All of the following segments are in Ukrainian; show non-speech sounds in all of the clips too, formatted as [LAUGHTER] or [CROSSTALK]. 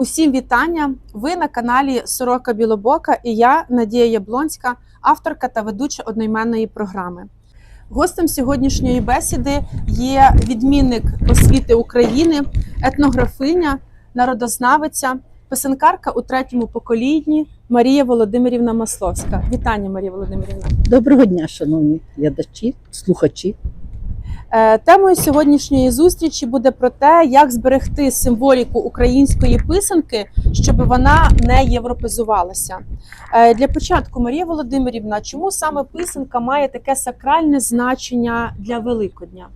Усім вітання! Ви на каналі Сорока Білобока і я, Надія Яблонська, авторка та ведуча одноіменної програми. Гостем сьогоднішньої бесіди є відмінник освіти України, етнографиня, народознавиця, писанкарка у третьому поколінні Марія Володимирівна Масловська. Вітання, Марія Володимирівна! Доброго дня, шановні глядачі, слухачі. Е, Темою сьогоднішньої зустрічі буде про те, як зберегти символіку української писанки, щоб вона не європезувалася. Е, Для початку, Марія Володимирівна, чому саме писанка має таке сакральне значення для Великодня?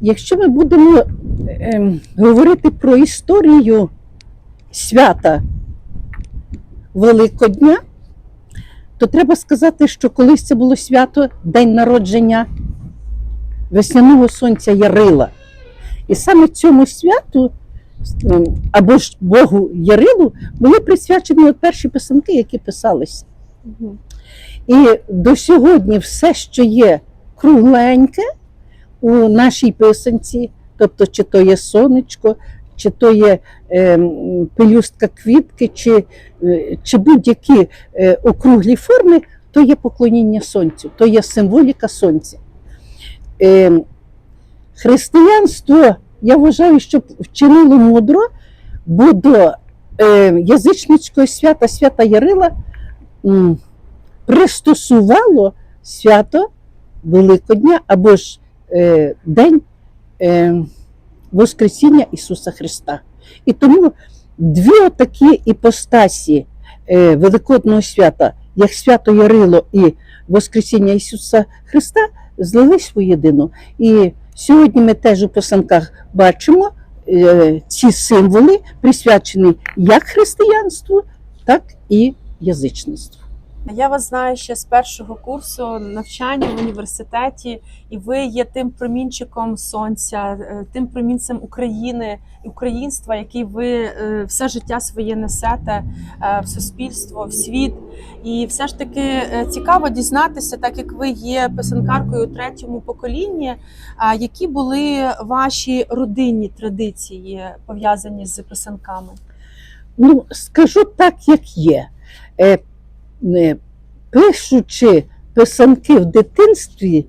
Якщо ми будемо ем, говорити про історію свята Великодня, то треба сказати, що колись це було свято День народження весняного сонця Ярила. І саме цьому святу, ем, або ж Богу Ярилу, були присвячені перші писанки, які писалися. І до сьогодні все, що є кругленьке у нашій писанці, тобто чи то є сонечко, чи то є е, пелюстка квітки, чи, е, чи будь-які е, округлі форми, то є поклоніння сонцю, то є символіка сонця. Е, християнство, я вважаю, що вчинило мудро, бо до е, язичницького свята, свята Ярила, м, пристосувало свято Великодня або ж е, День е, Воскресіння Ісуса Христа. І тому дві отакі іпостасі е, Великодного свята, як свято Ярило і Воскресіння Ісуса Христа, злились воєдину. І сьогодні ми теж у писанках бачимо е, ці символи, присвячені як християнству, так і язичництву. Я вас знаю ще з першого курсу навчання в університеті, і ви є тим промінчиком сонця, е, тим промінцем України, українства, який ви е, все життя своє несете е, в суспільство, в світ. І все ж таки цікаво дізнатися, так як ви є писанкаркою третьому поколінні, які були ваші родинні традиції пов'язані з писанками? Ну, скажу так, як є. Не, пишучи писанки в дитинстві,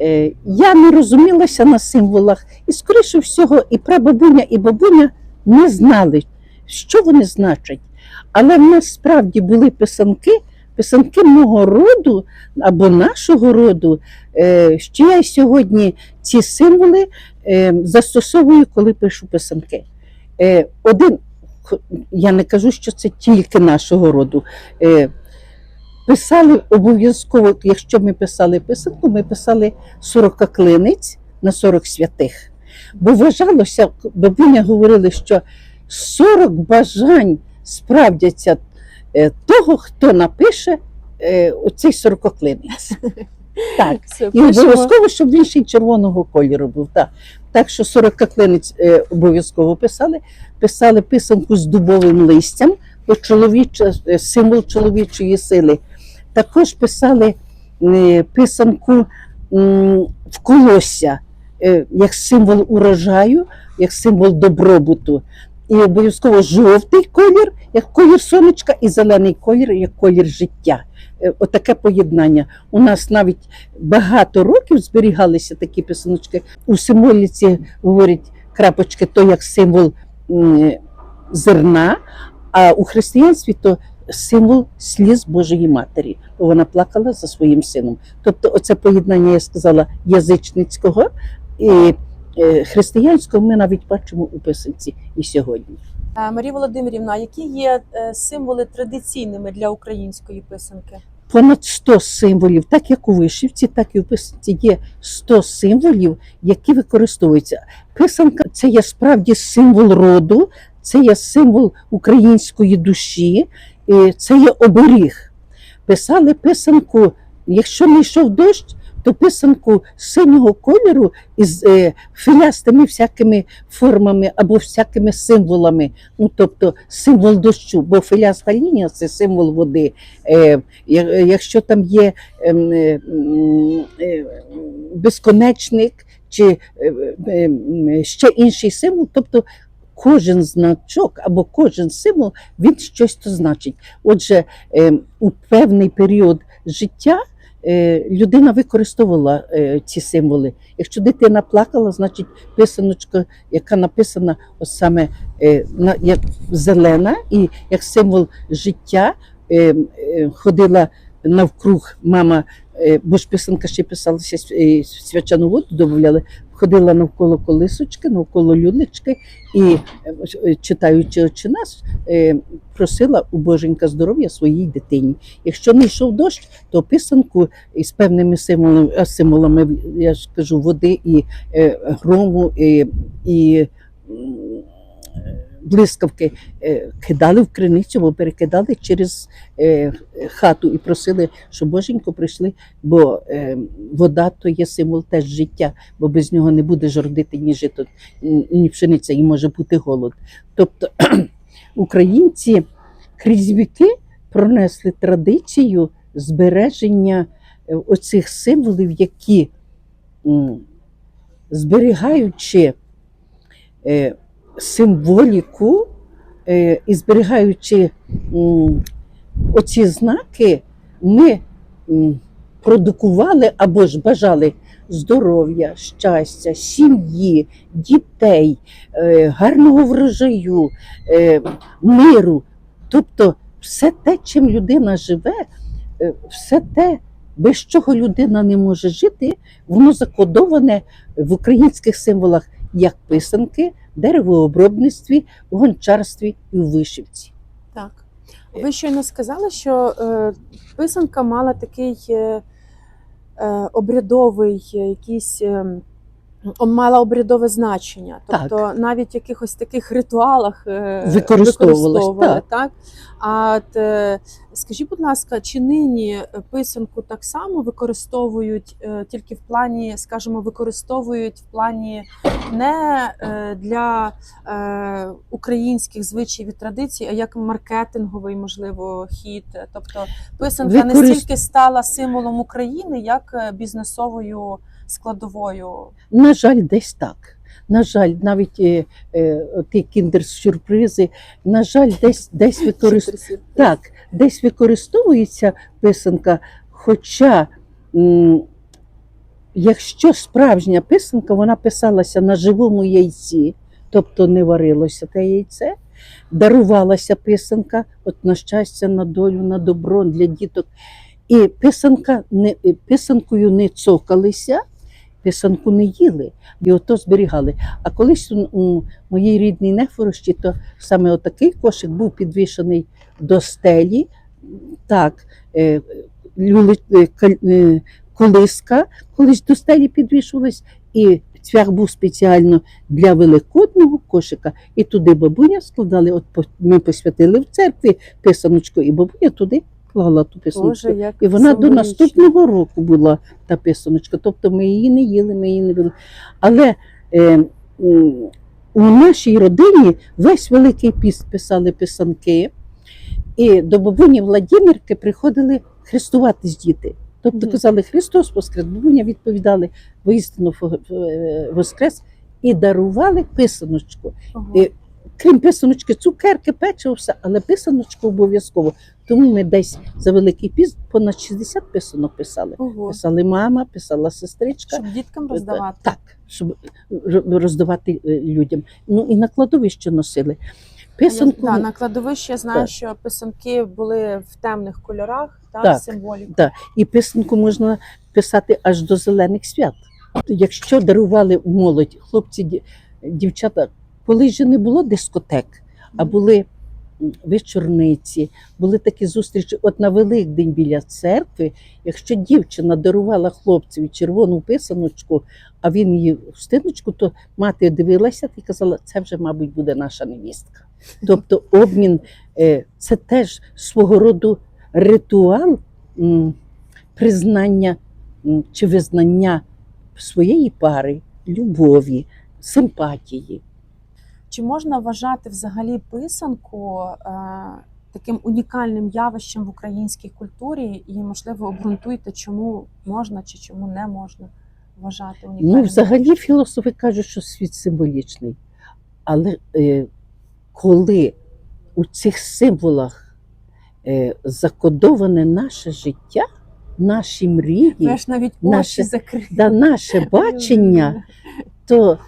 е, я не розумілася на символах, і, скоріше всього, і прабабуня, і бабуня не знали, що вони значать. Але в нас справді були писанки, писанки мого роду або нашого роду, е, що я сьогодні ці символи е, застосовую, коли пишу писанки. Один я не кажу, що це тільки нашого роду. Е, Писали обов'язково, якщо ми писали писанку, ми писали 40 клинець на 40 святих. Бо вважалося, бабуня говорили, що 40 бажань справдяться е, того, хто напише е, оцей 40 клинець. [LAUGHS] Так. Все, І обов'язково, щоб він ще й червоного кольору був. Так, так що 40 клинець е, обов'язково писали. Писали писанку з дубовим листям, бо чоловіча, е, символ чоловічої сили. Також писали е, писанку м, в колосся, е, як символ урожаю, як символ добробуту. І обов'язково жовтий колір, як колір сонечка, і зелений колір, як колір життя. Е, Отаке поєднання. У нас навіть багато років зберігалися такі писаночки. У символіці говорять крапочки, то як символ зерна, а у християнстві то символ сліз Божої Матері, вона плакала за своїм сином. Тобто, оце поєднання, я сказала, язичницького і е, християнського ми навіть бачимо у писанці і сьогодні. Е, Марія Володимирівна, які є е, символи традиційними для української писанки? понад 100 символів, так як у вишивці, так і у писанці є 100 символів, які використовуються. Писанка це є справді символ роду, це є символ української душі, це є оберіг. Писали писанку, якщо не йшов дощ, то писанку синього кольору із е, філястими всякими формами або всякими символами. Ну, тобто символ дощу, бо філяста лінія це символ води. Е, якщо там є ем, е, е, безконечник чи е, е, ще інший символ, тобто кожен значок або кожен символ він щось то значить. Отже, е, у певний період життя е, людина використовувала е, ці символи. Якщо дитина плакала, значить писаночка, яка написана саме е, як зелена, і як символ життя е, е, ходила навкруг мама, е, бо ж писанка ще писалася е, свячану воду, додавали, ходила навколо колисочки, навколо люлечки і, е, читаючи очі нас, е, просила у Боженька здоров'я своїй дитині. Якщо не йшов дощ, то писанку із певними символами, символами я ж кажу, води і е, грому, і, і блискавки е, кидали в криницю, або перекидали через е, хату і просили, щоб Боженько прийшли, бо е, вода то є символ теж життя, бо без нього не буде жордити ні жито, ні пшениця, і може бути голод. Тобто [CLEARS THROAT] українці крізь віки пронесли традицію збереження оцих символів, які зберігаючи символіку е, і зберігаючи оці знаки, ми продукували або ж бажали здоров'я, щастя, сім'ї, дітей, е, гарного врожаю, е, миру. Тобто все те, чим людина живе, все те, без чого людина не може жити, воно закодоване в українських символах як писанки, деревообробництві, в гончарстві і в вишивці. Так. Ви щойно сказали, що е, писанка мала такий е, е, обрядовий е, якийсь. Е, Мала обрядове значення, Так. тобто навіть в якихось таких ритуалах е, використовували, так. так. А от, е, скажіть, будь ласка, чи нині писанку так само використовують е, тільки в плані, скажімо, використовують в плані не для українських звичаїв і традицій, а як маркетинговий, можливо, хід. Тобто писанка не стільки стала символом України, як бізнесовою складовою. На жаль, десь так. На жаль, навіть е, е, ті кіндер-сюрпризи, на жаль, десь, десь використовують. Так, десь використовується писанка, хоча м, якщо справжня писанка, вона писалася на живому яйці, тобто не варилося те яйце, дарувалася писанка, от на щастя, на долю, на добро для діток. І писанка не, писанкою не цокалися, писанку не їли, і ото зберігали. А колись у, моїй рідній Нефорощі, то саме отакий кошик був підвішений до стелі, так, е, е, е, колиска колись до стелі підвішувалась, і цвях був спеціально для великодного кошика, і туди бабуня складали, от ми посвятили в церкві писаночку, і бабуня туди клала ту писаночку. Боже, як І вона до символічно. наступного року була та писаночка. Тобто ми її не їли, ми її не пили. Але е, м, у нашій родині весь Великий піст писали писанки, і до бабуні Владимирки приходили хрестуватись діти. Тобто Мгм. казали Христос Воскрес, бабуня відповідали воістину фо- е, Воскрес і дарували писаночку. Ага. Крім писаночки, цукерки, печиво, все, але писаночку обов'язково. Тому ми десь за Великий піст понад 60 писанок писали. Ого. Писали мама, писала сестричка. Щоб діткам роздавати. Так, щоб роздавати е, людям. Ну і на кладовище носили. Писанку. Да, на кладовищі я знаю, Так. що писанки були в темних кольорах, так, Так. символіка. Да. І писанку можна писати аж до зелених свят. Якщо дарували молодь, хлопці, дівчата, коли ж не було дискотек, а були вечорниці, були такі зустрічі. От на Великдень біля церкви, якщо дівчина дарувала хлопцеві червону писаночку, а він її хустиночку, то мати дивилася і казала, це вже, мабуть, буде наша невістка. Тобто обмін е, це теж свого роду ритуал признання чи визнання своєї пари, любові, симпатії. Чи можна вважати взагалі писанку е, таким унікальним явищем в українській культурі? І, можливо, обґрунтуйте, чому можна чи чому не можна вважати унікальним? Ну, взагалі, філософи кажуть, що світ символічний. Але е, коли у цих символах е, закодоване наше життя, наші мрії, Ви навіть очі да наше бачення, то,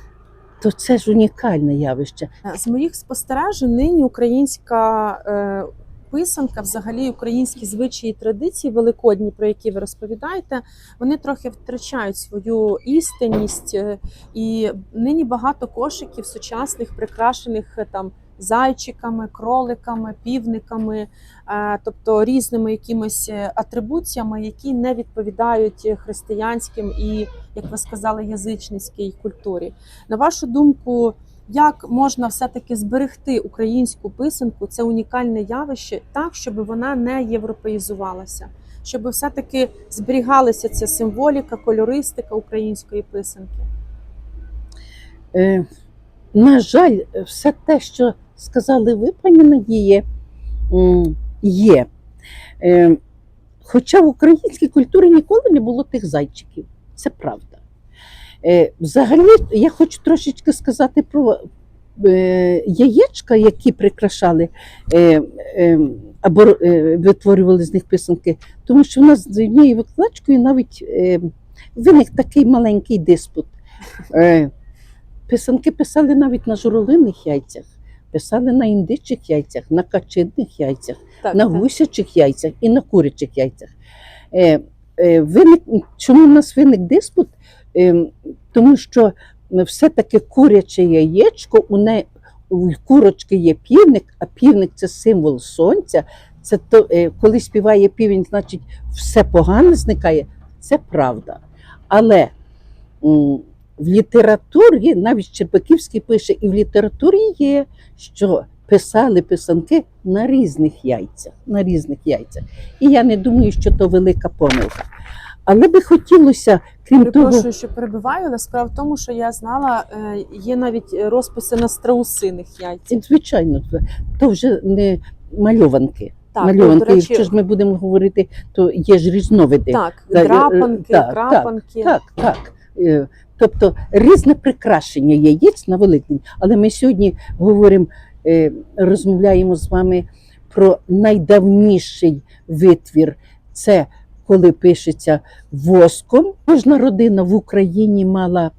то це ж унікальне явище. З моїх спостережень нині українська е, писанка, взагалі українські звичаї і традиції великодні, про які ви розповідаєте, вони трохи втрачають свою істинність. е, І нині багато кошиків сучасних, прикрашених е, там. Зайчиками, кроликами, півниками, е, тобто різними якимись е, атрибуціями, які не відповідають християнським і, як ви сказали, язичницькій культурі. На вашу думку, як можна все-таки зберегти українську писанку, це унікальне явище, так, щоб вона не європеїзувалася, щоб все-таки зберігалася ця символіка, кольористика української писанки. Е, на жаль, все те, що сказали ви, пані Надіє, є. Е, хоча в українській культурі ніколи не було тих зайчиків. Це правда. Е, взагалі, я хочу трошечки сказати про е, яєчка, які прикрашали або витворювали з них писанки. Тому що в нас з однією викладачкою навіть виник такий маленький диспут. Писанки писали навіть на журавлиних яйцях, писали на індичих яйцях, на качинних яйцях, Так, на так. гусячих яйцях і на курячих яйцях. Е, е, виник, чому в нас виник диспут? Е, тому що все-таки куряче яєчко, у, не, у курочки є півник, а півник це символ сонця. Це то, е, коли співає півень, значить все погане зникає. Це правда. Але в літературі, навіть Щербаківський пише, і в літературі є, що писали писанки на різних яйцях. На різних яйцях. І я не думаю, що то велика помилка. Але би хотілося, крім того, Перепрошую, що перебиваю, але справа в тому, що я знала, е, є навіть розписи на страусиних яйцях. звичайно, то вже не мальованки. Так, ну, мальованки. до речі, Якщо ж ми будемо говорити, то є ж різновиди. так, е, драпанки, так, крапанки. Так, так. Е, Тобто різне прикрашення яєць на Великдень. Але ми сьогодні говоримо, е, розмовляємо з вами про найдавніший витвір. Це коли пишеться воском. Кожна родина в Україні мала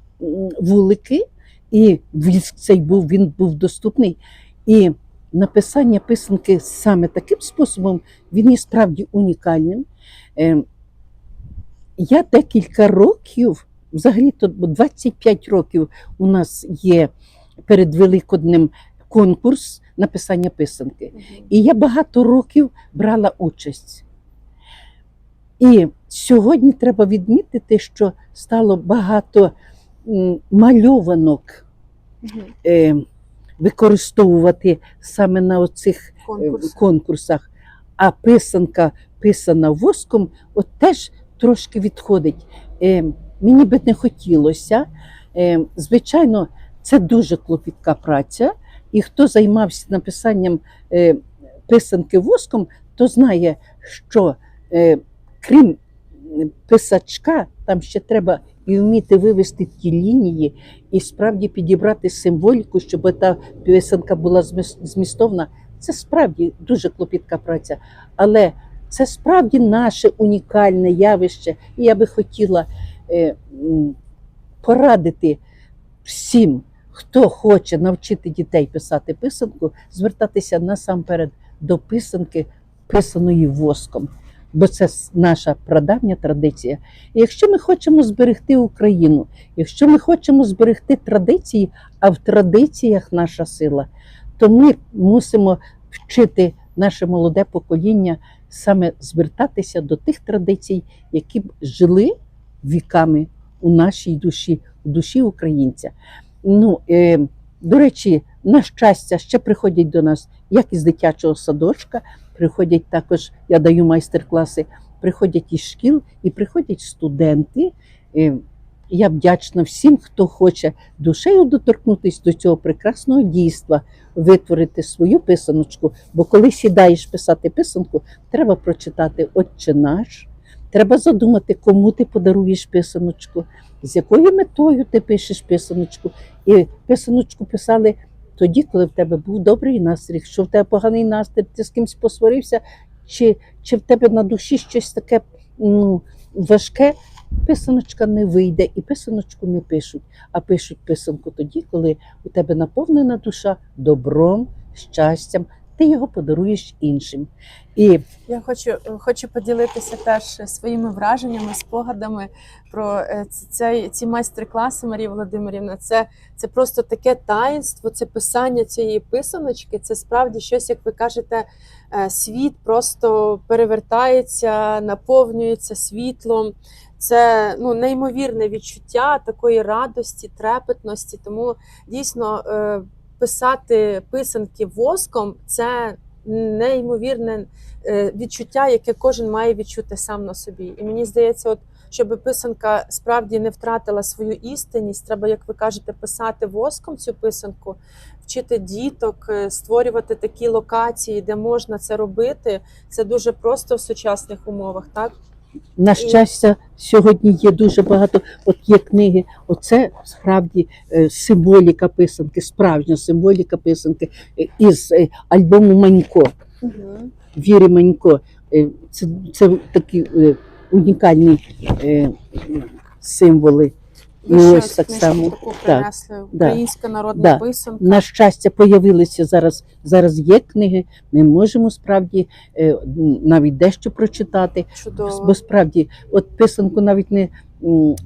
вулики, і віск цей був, він був доступний. І написання писанки саме таким способом, він є справді унікальним. Е, Я декілька років, взагалі то 25 років у нас є перед Великоднем конкурс написання писанки. І я багато років брала участь. І сьогодні треба відмітити, що стало багато мальованок е, використовувати саме на оцих е, Конкурс. конкурсах. А писанка, писана воском, от теж трошки відходить. Мені би не хотілося. Е, звичайно, це дуже клопітка праця. І хто займався написанням е, писанки воском, то знає, що е, крім писачка, там ще треба і вміти вивести ті лінії, і справді підібрати символіку, щоб та писанка була змістовна. Це справді дуже клопітка праця, але це справді наше унікальне явище. І я би хотіла порадити всім, хто хоче навчити дітей писати писанку, звертатися насамперед до писанки, писаної воском. Бо це наша прадавня традиція. І якщо ми хочемо зберегти Україну, якщо ми хочемо зберегти традиції, а в традиціях наша сила, то ми мусимо вчити наше молоде покоління саме звертатися до тих традицій, які б жили віками у нашій душі, у душі українця. Ну, е, до речі, на щастя, ще приходять до нас, як із дитячого садочка, приходять також, я даю майстер-класи, приходять із шкіл і приходять студенти. Е, я вдячна всім, хто хоче душею доторкнутися до цього прекрасного дійства, витворити свою писаночку. Бо коли сідаєш писати писанку, треба прочитати Отче наш, треба задумати, кому ти подаруєш писаночку, з якою метою ти пишеш писаночку. І писаночку писали тоді, коли в тебе був добрий настрій, якщо в тебе поганий настрій, ти з кимось посварився, чи, чи в тебе на душі щось таке ну, важке, писаночка не вийде і писаночку не пишуть, а пишуть писанку тоді, коли у тебе наповнена душа добром, щастям, ти його подаруєш іншим. І Я хочу, хочу поділитися теж своїми враженнями, спогадами про е, ц- цей, ці майстер-класи Марії Володимирівна. Це, це просто таке таїнство, це писання цієї писаночки. Це справді щось, як ви кажете, е, світ просто перевертається, наповнюється світлом. Це ну, неймовірне відчуття такої радості, трепетності. Тому дійсно е, писати писанки воском це неймовірне е, відчуття, яке кожен має відчути сам на собі. І мені здається, от щоб писанка справді не втратила свою істинність, треба, як ви кажете, писати воском цю писанку, вчити діток, е, створювати такі локації, де можна це робити. Це дуже просто в сучасних умовах, так? На щастя, сьогодні є дуже багато. От є книги. Оце справді е, символіка писанки, справжня символіка писанки е, із е, альбому Манько. Угу. Віри Манько. Це, це такі унікальні символи. І ось так само. таку принесли. да, Українська народна да. писанка. На щастя, появилися зараз. Зараз є книги. Ми можемо справді е, навіть дещо прочитати. Чудово. Бо справді, от писанку навіть не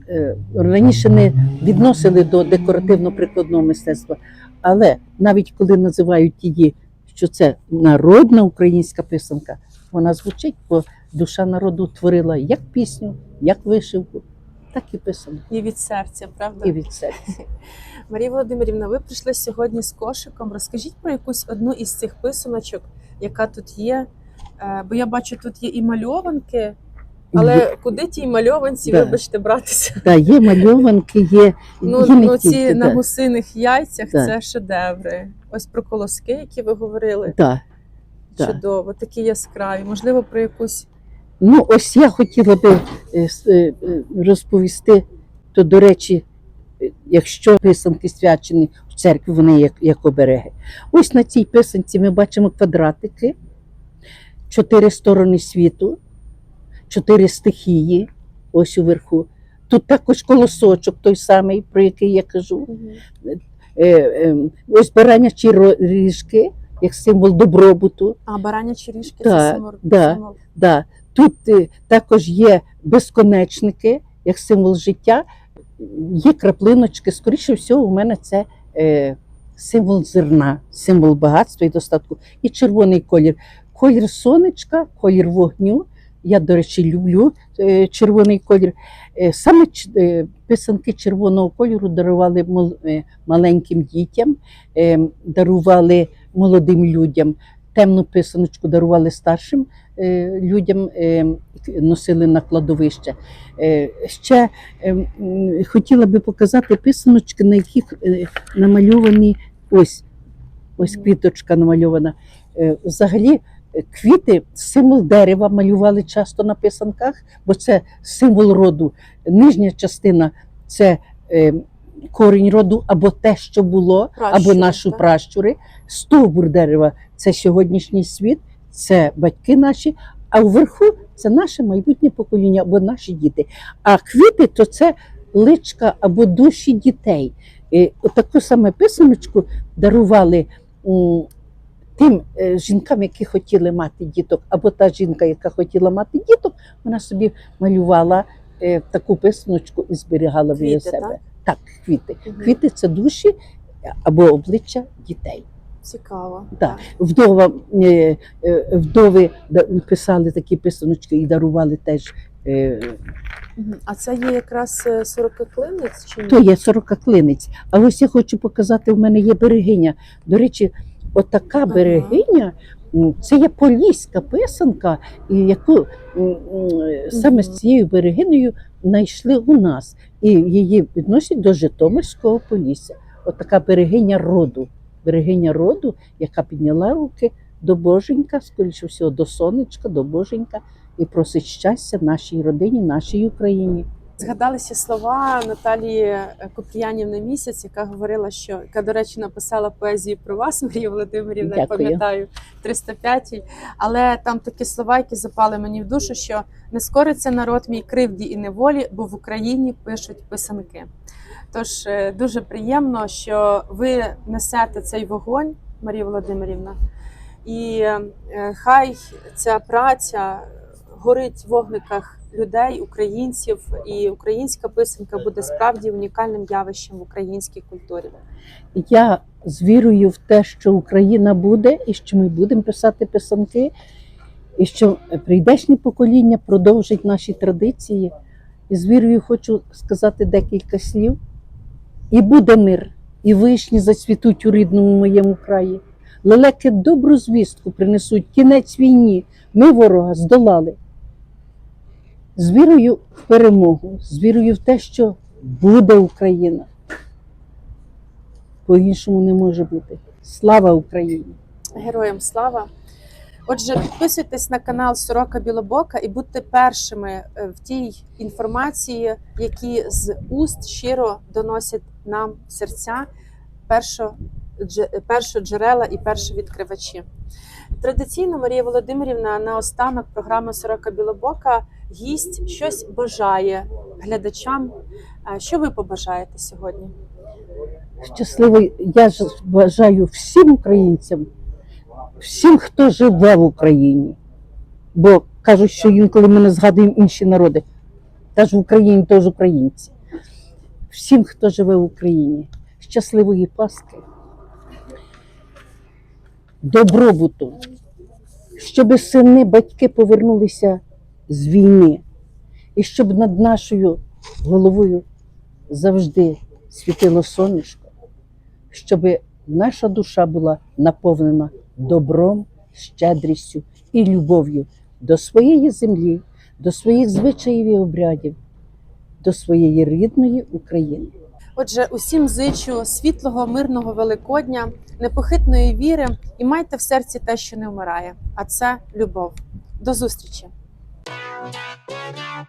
е, раніше не відносили до декоративно-прикладного мистецтва. Але навіть коли називають її, що це народна українська писанка, вона звучить, бо душа народу творила як пісню, як вишивку, так і писанку. І від серця, правда? І від серця. [LAUGHS] Марія Володимирівна, ви прийшли сьогодні з кошиком. Розкажіть про якусь одну із цих писаночок, яка тут є. Е, Бо я бачу, тут є і мальованки, але куди тій мальованці, Да. вибачте, братися? Та є мальованки, є, [LAUGHS] Ну, є ну ці тільки, на да. гусиних яйцях Да. це шедеври. Ось про колоски, які ви говорили. Да. да. Чудово, такі яскраві. Можливо, про якусь Ну, ось я хотіла би е, е, е, розповісти, то, до речі, якщо писанки свячені в церкві, вони як, як обереги. Ось на цій писанці ми бачимо квадратики, чотири сторони світу, чотири стихії, ось уверху. Тут також колосочок, той самий, про який я кажу. Ось баранячі ріжки, як символ добробуту. а баранячі ріжки Так, це символ. да. символ. Да. Тут е, також є безконечники, як символ життя, є краплиночки. Скоріше всього, у мене це е, символ зерна, символ багатства і достатку. І червоний колір. Колір сонечка, колір вогню. Я, до речі, люблю е, червоний колір. Саме писанки червоного кольору дарували маленьким дітям, дарували молодим людям. Темну писаночку дарували старшим е, людям, е, носили на кладовище. Е, ще хотіла би показати писаночки, на яких намальовані ось, ось квіточка намальована. Взагалі, квіти, символ дерева малювали часто на писанках, бо це символ роду. Нижня частина це корінь роду або те, що було, або Пращури, наші так? пращури. Стовбур дерева це сьогоднішній світ, це батьки наші, а вверху це наше майбутнє покоління або наші діти. А квіти то це личка або душі дітей. І таку саме писаночку дарували тим е, жінкам, які хотіли мати діток, або та жінка, яка хотіла мати діток, вона собі малювала е, таку писаночку і зберігала біля Квіти, себе. так? Так, квіти. Мгм. Квіти це душі або обличчя дітей. Цікаво. Так. Вдова, е, е, вдови писали такі писаночки і дарували теж. е, А це є якраз е, сорококлинець чи ні? То є сорокаклинець. А ось я хочу показати, в мене є берегиня. До речі, отака Ага. берегиня. Це є поліська писанка, яку саме з цією берегинею знайшли у нас. І її відносять до Житомирського полісся. Отака берегиня роду. Берегиня роду, яка підняла руки до Боженька, скоріше всього, до сонечка, до Боженька, і просить щастя нашій родині, нашій Україні. Згадалися слова Наталії Купріянівни місяць, яка говорила, що яка, до речі, написала поезію про вас, [LAUGHS] Марія Володимирівна, я пам'ятаю 305-й. Але там такі слова, які запали мені в душу, що не скориться народ мій кривді і неволі, бо в Україні пишуть писанки. Тож е, дуже приємно, що ви несете цей вогонь, Марія Володимирівна, і е, хай ця праця горить в вогниках людей, українців, і українська писанка буде справді унікальним явищем в українській культурі. Я з вірою в те, що Україна буде, і що ми будемо писати писанки, і що прийдешні покоління продовжать наші традиції. І з вірою хочу сказати декілька слів. І буде мир, і вишні зацвітуть у рідному моєму краї. Лелеки добру звістку принесуть кінець війні. Ми ворога здолали. З вірою в перемогу, з вірою в те, що буде Україна. По-іншому не може бути. Слава Україні! Героям слава! Отже, підписуйтесь на канал Сорока Білобока і будьте першими е, в тій інформації, які з уст щиро доносять нам в серця першо, дже- першоджерела і першовідкривачі. Традиційно Марія Володимирівна на останок програми Сорока Білобока гість щось бажає глядачам. Що ви побажаєте сьогодні? Щасливий я ж бажаю всім українцям, всім, хто живе в Україні. Бо кажуть, що інколи ми не згадуємо інші народи. Та ж в Україні теж українці. Всім, хто живе в Україні, щасливої Пасхи, добробуту, щоб сини, батьки повернулися з війни, і щоб над нашою головою завжди світило сонечко, щоб наша душа була наповнена добром, щедрістю і любов'ю до своєї землі, до своїх звичаїв і обрядів, до своєї рідної України. Отже, усім зичу світлого, мирного Великодня, непохитної віри і майте в серці те, що не вмирає, а це любов. До зустрічі! Yeah.